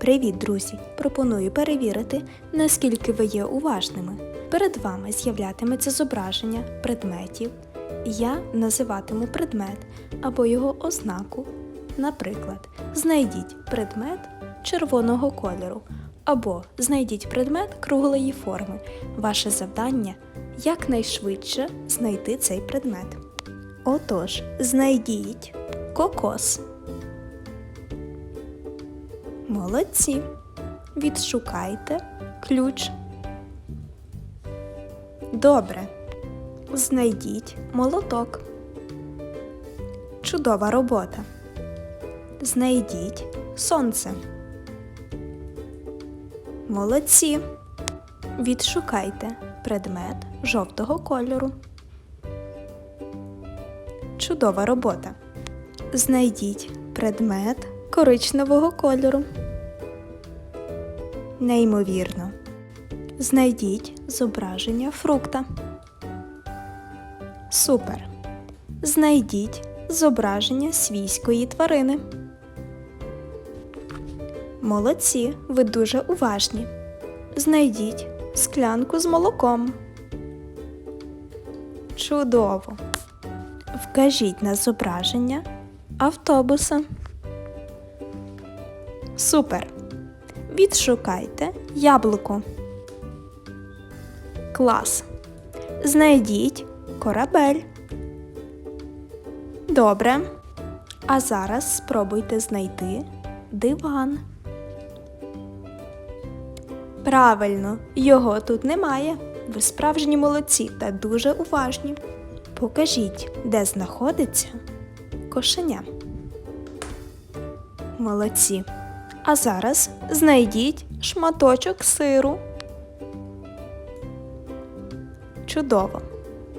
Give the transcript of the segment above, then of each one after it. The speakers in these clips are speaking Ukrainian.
Привіт, друзі! Пропоную перевірити, наскільки ви є уважними. Перед вами з'являтиметься зображення предметів. Я називатиму предмет або його ознаку. Наприклад, знайдіть предмет червоного кольору або знайдіть предмет круглої форми. Ваше завдання якнайшвидше знайти цей предмет. Отож, знайдіть кокос. Молодці. Відшукайте ключ. Добре. Знайдіть молоток. Чудова робота. Знайдіть сонце. Молодці. Відшукайте предмет жовтого кольору. Чудова робота. Знайдіть предмет коричневого кольору. Неймовірно. Знайдіть зображення фрукта. Супер. Знайдіть зображення свійської тварини. Молодці, ви дуже уважні. Знайдіть склянку з молоком. Чудово. Вкажіть на зображення автобуса. Супер. Відшукайте яблуко. Клас. Знайдіть корабель. Добре. А зараз спробуйте знайти диван. Правильно, його тут немає. Ви справжні молодці та дуже уважні. Покажіть, де знаходиться кошеня. Молодці. А зараз знайдіть шматочок сиру. Чудово.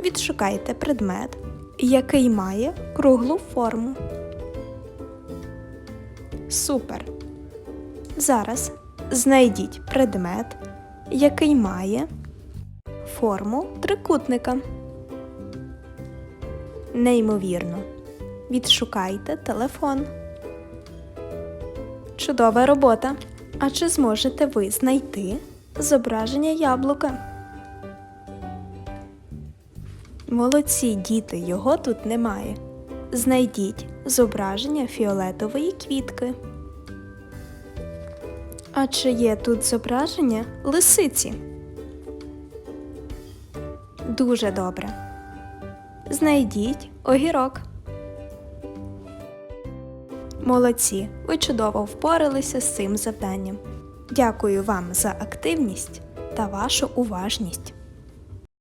Відшукайте предмет, який має круглу форму. Супер. Зараз знайдіть предмет, який має форму трикутника. Неймовірно. Відшукайте телефон. Чудова робота. А чи зможете ви знайти зображення яблука? Молодці діти, його тут немає. Знайдіть зображення фіолетової квітки. А чи є тут зображення лисиці? Дуже добре. Знайдіть огірок. Молодці, ви чудово впоралися з цим завданням. Дякую вам за активність та вашу уважність.